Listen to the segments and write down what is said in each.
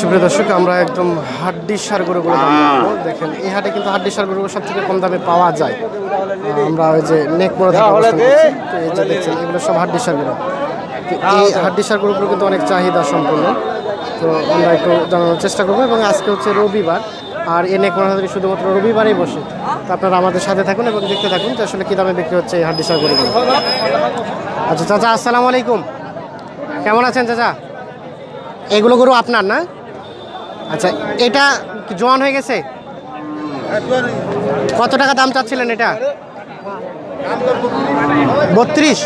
সুপ্রিয় দর্শক আমরা একদম হাড্ডি সার গরুগুলো দাম দেখেন এই হাটে কিন্তু হাড্ডি সার গরুগুলো সব থেকে কম দামে পাওয়া যায়। আমরা ওই যে নেক মোড়া থেকে। তো এই যে দেখছেন এগুলো সব হাড্ডি সার গরু। তো এই হাড্ডি সার গরুগুলো কিন্তু অনেক চাহিদা সম্পূর্ণ তো আমরা একটু জানানোর চেষ্টা করব এবং আজকে হচ্ছে রবিবার। আর এই নেক মোড়া থেকে শুধুমাত্র রবিবারেই বসে। তো আপনারা আমাদের সাথে থাকুন এবং দেখতে থাকুন যে আসলে কী দামে বিক্রি হচ্ছে এই হাড্ডি সার গরুগুলো। আচ্ছা চাচা আসসালামু আলাইকুম। কেমন আছেন চাচা? এগুলো গরু আপনার না? আচ্ছা এটা জোয়ান হয়ে গেছে? কত টাকা দাম চাচ্ছিলেন এটা? বত্রিশ?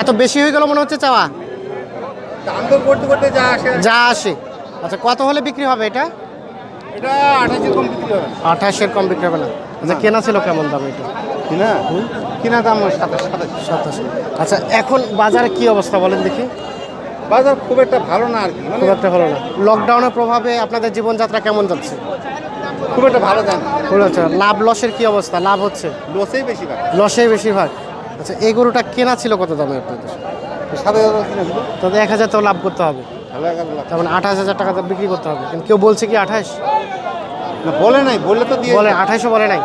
এত বেশি হয়ে গেল মনে হচ্ছে চাওয়া? যা আসে যা আসে। আচ্ছা কত হলে বিক্রি হবে এটা? এটা আঠাশের কম বিক্রি হবে। আঠাশের কম বিক্রি হবে না। আচ্ছা কেনা ছিল কেমন দাম এটা? কিনা? কিনা দাম ওই সাতাশ সাতাশ। সাতাশ। আচ্ছা এখন বাজারে কি অবস্থা বলেন দেখি। বাজার খুব একটা ভালো না আর কি মানে খুব একটা ভালো না। লকডাউনের প্রভাবে আপনাদের জীবনযাত্রা কেমন যাচ্ছে? খুব একটা ভালো দাম খুব একটা লাভ লসের কি অবস্থা? লাভ হচ্ছে? লসেই বেশি ভাগ লসেই বেশিরভাগ। আচ্ছা এই গরুটা কেনা ছিল কত দামে আপনাদের? সাত হাজার কিনা ছিল। তাহলে এক হাজার তো লাভ করতে হবে। তার মানে আঠাশ হাজার টাকা তো বিক্রি করতে হবে। কিন্তু কেউ বলছে কি আঠাশ? না বলে নাই বললে তো দিয়ে বলে আঠাশও বলে নাই।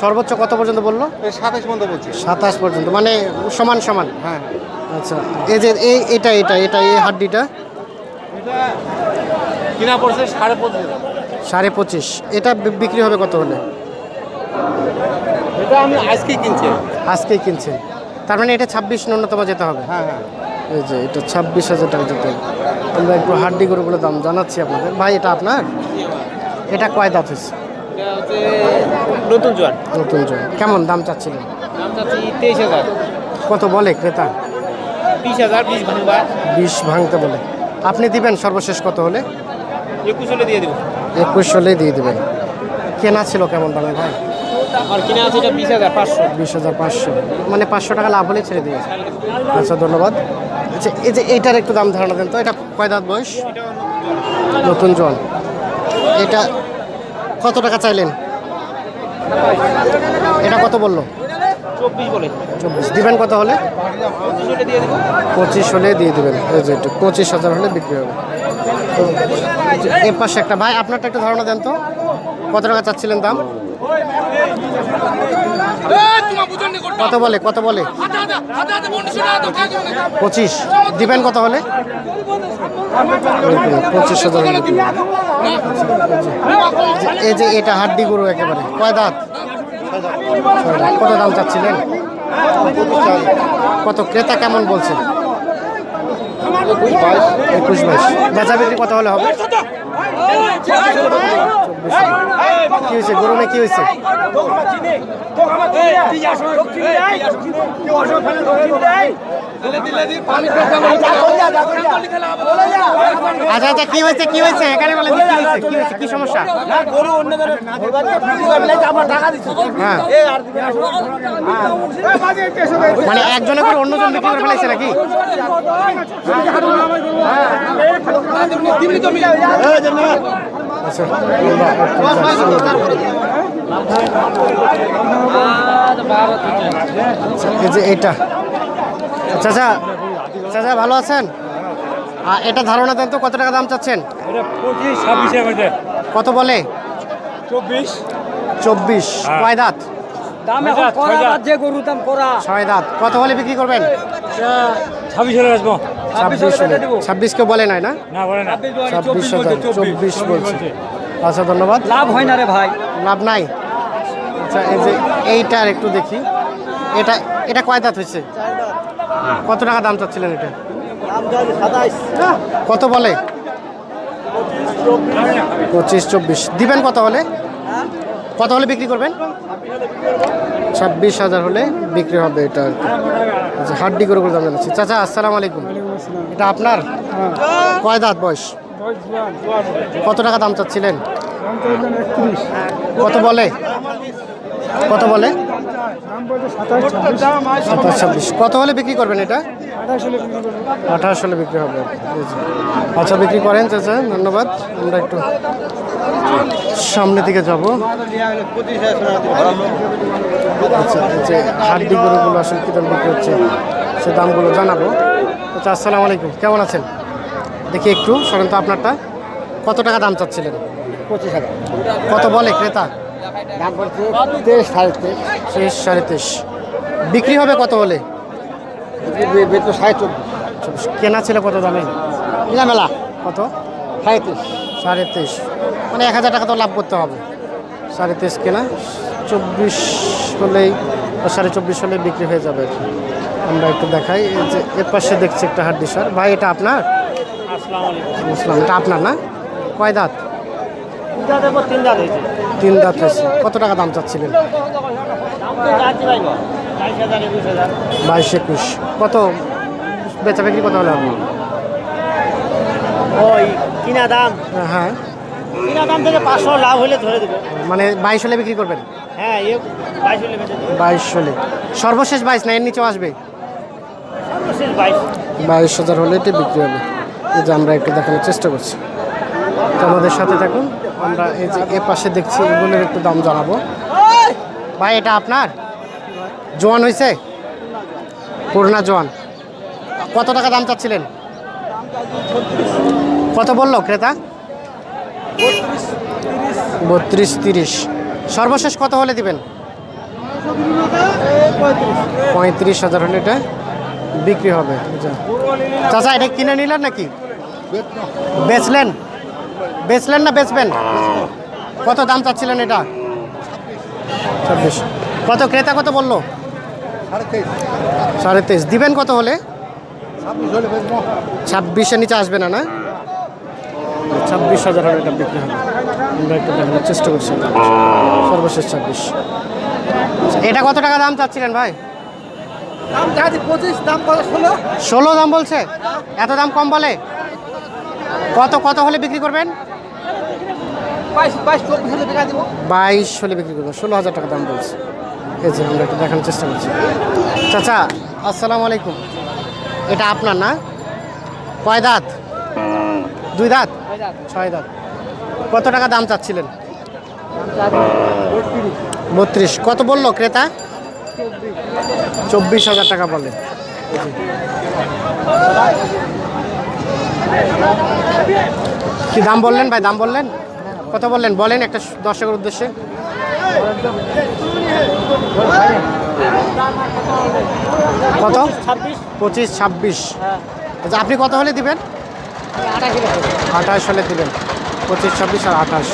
সর্বোচ্চ কত পর্যন্ত বলল? সাতাশ পর্যন্ত বলছি। সাতাশ পর্যন্ত মানে সমান সমান? হ্যাঁ। আচ্ছা এই যে এই এটা এটা এটা এই হাড্ডিটা? কিনা পড়ছে সাড়ে পঁচিশ। সাড়ে পঁচিশ এটা বিক্রি হবে কত হলে? এটা আমি আজকেই কিনছি। আজকেই কিনছেন তার মানে এটা ছাব্বিশ ন্যূনতম যেতে হবে? হ্যাঁ হ্যাঁ। এই যে এটা ছাব্বিশ হাজার টাকা যেতে হবে। আমরা একটু হাড্ডি গরুগুলো দাম জানাচ্ছি আপনাদের। ভাই এটা আপনার? এটা কয় দাঁত হয়েছে? নতুন জোয়ান। নতুন জন কেমন দাম চাচ্ছিলেন? দাম চাচ্ছি তেইশ হাজার। কত বলে ক্রেতা? বিশ হাজার বিশ ভাঙবা। বিষ ভাঙতে বলে। আপনি দিবেন সর্বশেষ কত হলে? একুশ হলে দিয়ে দেবো। একুশ হলে দিয়ে দিবেন। কেনা ছিল কেমন দামে ভাই? আর কিনে আছে এটা বিশ হাজার পাঁচশো। বিশ হাজার পাঁচশো। মানে পাঁচশো টাকা লাভ হলে ছেড়ে দিয়েছে আচ্ছা ধন্যবাদ। আচ্ছা এই যে এইটার একটু দাম ধারণা দেন তো। এটা কয় দাঁত বয়স? নতুন জন এটা কত টাকা চাইলেন? এটা কত বলল? চব্বিশ দিবেন কত হলে? পঁচিশ হলে দিয়ে দেবেন। পঁচিশ হাজার হলে বিক্রি হবে। এর পাশে একটা ভাই আপনারটা একটা ধারণা দেন তো। কত টাকা চাচ্ছিলেন দাম? কত বলে কত বলে? পঁচিশ। দিবেন কত হলে? পঁচিশ হাজার এই যে- এটা হাড্ডি গরু একেবারে। কয় দাঁত? কত দাম চাচ্ছিলেন? কত ক্রেতা কেমন বলছে? একুশ বাইশ। হলে হবে? কি হয়েছে? আচ্ছা আচ্ছা কি হয়েছে? হয়েছে? কি সমস্যা? হ্যাঁ। মানে একজনে করে অন্যজন বিক্রি করে ফেলাইছে নাকি? আচ্ছা আচ্ছা, এই যে এইটা চাচা চাচা ভালো আছেন? এটা ধারণা দেন তো কত টাকা দাম চাচ্ছেন? কত বলে? চব্বিশ। চব্বিশ। হ্যাঁ। কয় দাঁত? দাম এখন করা যে গরু দাম করা। ছয় দাঁত। কত হলে বিক্রি করবেন? ছাব্বিশ হলে আসব ছাব্বিশ হলে ছাব্বিশ কেউ বলে নাই না? ছাব্বিশ হাজার চব্বিশ বলছে আচ্ছা ধন্যবাদ। লাভ হয় না রে ভাই। লাভ নাই। আচ্ছা এই যে এইটার একটু দেখি। এটা এটা কয় দাঁত হয়েছে? কত টাকা দাম চাচ্ছিলেন এটা? কত বলে? পঁচিশ চব্বিশ। দিবেন কত হলে? কত হলে বিক্রি করবেন? ছাব্বিশ হাজার হলে বিক্রি হবে এটা আর কি। আচ্ছা হাড্ডি করে করে দাম জানাচ্ছি। চাচা আসসালামু আলাইকুম। এটা আপনার? কয় দাঁত বয়স? কত টাকা দাম চাচ্ছিলেন? কত বলে? কত বলে? সাতাশ ছাব্বিশ। কত হলে বিক্রি করবেন এটা? আঠাশ হলে বিক্রি হবে। আচ্ছা বিক্রি করেন চাচা ধন্যবাদ। আমরা একটু সামনে দিকে যাব। আচ্ছা যে হাড্ডি গরুগুলো আসলে কী দাম বিক্রি হচ্ছে সে দামগুলো জানাব। আচ্ছা আসসালামু আলাইকুম কেমন আছেন? দেখি একটু তো আপনারটা। কত টাকা দাম চাচ্ছিলেন? পঁচিশ হাজার। কত বলে ক্রেতা? দাম তেইশ সাড়ে তেইশ। সাড়ে তেইশ। বিক্রি হবে কত হলে বেতন সাড়ে চব্বিশ। কেনা ছিল কত দামে? মেলা। কত? সাড়ে তেইশ। সাড়ে তেইশ। মানে এক হাজার টাকা তো লাভ করতে হবে। সাড়ে তেইশ কেনা চব্বিশ হলেই সাড়ে চব্বিশ হলে বিক্রি হয়ে যাবে। আমরা একটু দেখাই যে এর পাশে দেখছি একটা হাড্ডি সার। ভাই এটা আপনার? বুঝলাম এটা আপনার না? কয় দাঁত? তিন দাঁত হয়েছে। তিন দাঁত হয়েছে। কত টাকা দাম চাচ্ছিলেন? চাচ্ছি বাইশ একুশ কত বেচা বিক্রি কত? হলে হবে ওই কিনা দাম। হ্যাঁ। কিনা দাম থেকে পাঁচশো লাভ হলে ধরে দেবো। মানে বাইশ হলে বিক্রি করবেন? হ্যাঁ এ বাইশ হলে বেঁচে বাইশ হলে। সর্বশেষ বাইশ না এর নিচেও আসবে? সর্বশেষ বাইশ। বাইশ হাজার হলে এটি বিক্রি হবে। এই যে আমরা একটু দেখানোর চেষ্টা করছি। তো আমাদের সাথে থাকুন। আমরা এই যে এ পাশে দেখছি এগুলোর একটু দাম জানাব। ভাই এটা আপনার? জোয়ান হয়েছে পুরনা জোয়ান। কত টাকা দাম চাচ্ছিলেন? কত বলল ক্রেতা? বত্রিশ তিরিশ। সর্বশেষ কত হলে দিবেন? পঁয়ত্রিশ হাজার হলে এটা বিক্রি হবে। চাচা, এটা কিনে নিলেন নাকি? বেচলেন? বেচলেন না বেচবেন? কত দাম চাচ্ছিলেন এটা? ছাব্বিশ। কত ক্রেতা কত বলল? সাড়ে তেইশ। দিবেন কত হলে? ছাব্বিশের নিচে আসবে না না? ছাব্বিশ হাজার হলে এটা বিক্রি হবে। আমরা একটু দেখানোর চেষ্টা করছি। সর্বশেষ ছাব্বিশ। এটা কত টাকা দাম চাচ্ছিলেন ভাই? দাম চাচ্ছি পঁচিশ দাম কত ষোলো? ষোলো দাম বলছে? এত দাম কম বলে? কত কত হলে বিক্রি করবেন? বাইশ হলে বিক্রি করব। ষোলো হাজার টাকা দাম বলছে। এই যে আমরা একটু দেখানোর চেষ্টা করছি। চাচা আসসালামু আলাইকুম। এটা আপনার না? কয় দাঁত? দুই দাঁত? ছয় দাঁত। কত টাকা দাম চাচ্ছিলেন? বত্রিশ। কত বলল ক্রেতা? চব্বিশ হাজার টাকা বলে। কি দাম বললেন ভাই? দাম বললেন? কত বললেন? বলেন একটা দর্শকের উদ্দেশ্যে। কত? পঁচিশ ছাব্বিশ। আচ্ছা আপনি কত হলে দিবেন? আঠাশ হলে দেবেন পঁচিশ ছাব্বিশ আর আঠাশ